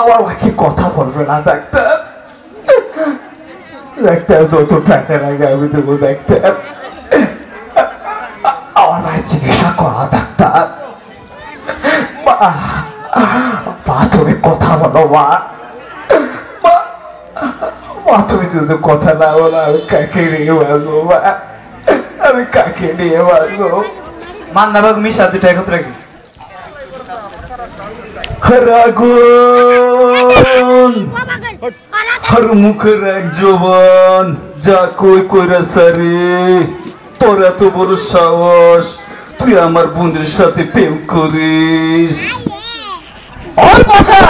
হবে না, doctor? Doctor, যত টাকা লাগে আমি দেবো, ডাক্তার। আমার ভাই চিকিৎসা করা, ডাক্তার। মা তুমি কথা বলো, মা। মা- তুমি যদি কথা না বলো, আমি কাকে নিয়ে বাঁচবো, মা? আমি কাকে নিয়ে বাঁচবো? মান্না বাবু, মিশা দুটো একত্রে রাখি খরাগুন হর মুখের এক জবান যা কই কইরা সারে? তোর এত বড় সাহস তুই আমার বোনের সাথে প্রেম করিস। ওর পাশা!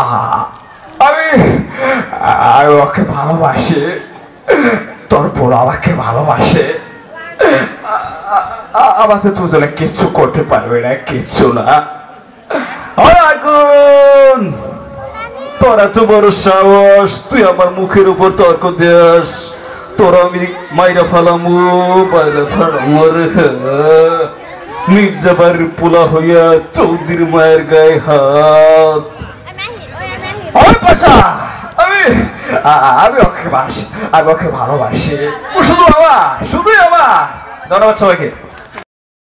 আহা, আমি ওকে ভালোবাসি তোর বোন আমাকে ভালোবাসে। আমাদের দুজনে কিচ্ছু করতে পারবে না, কিচ্ছু না। আগুন! তোর এত বড় সাহস, তুই আমার মুখের উপর তর্ক দেস। তোর আমি মাইরা ফেলামু পোলা হইয়া চৌধুরী মায়ের গায়ে হাত। ওই পাশা! আমি আমি ওকে বাসি আমি ওকে ভালোবাসি। শুধু শুধুই আমার ধন্যবাদ সবাইকে।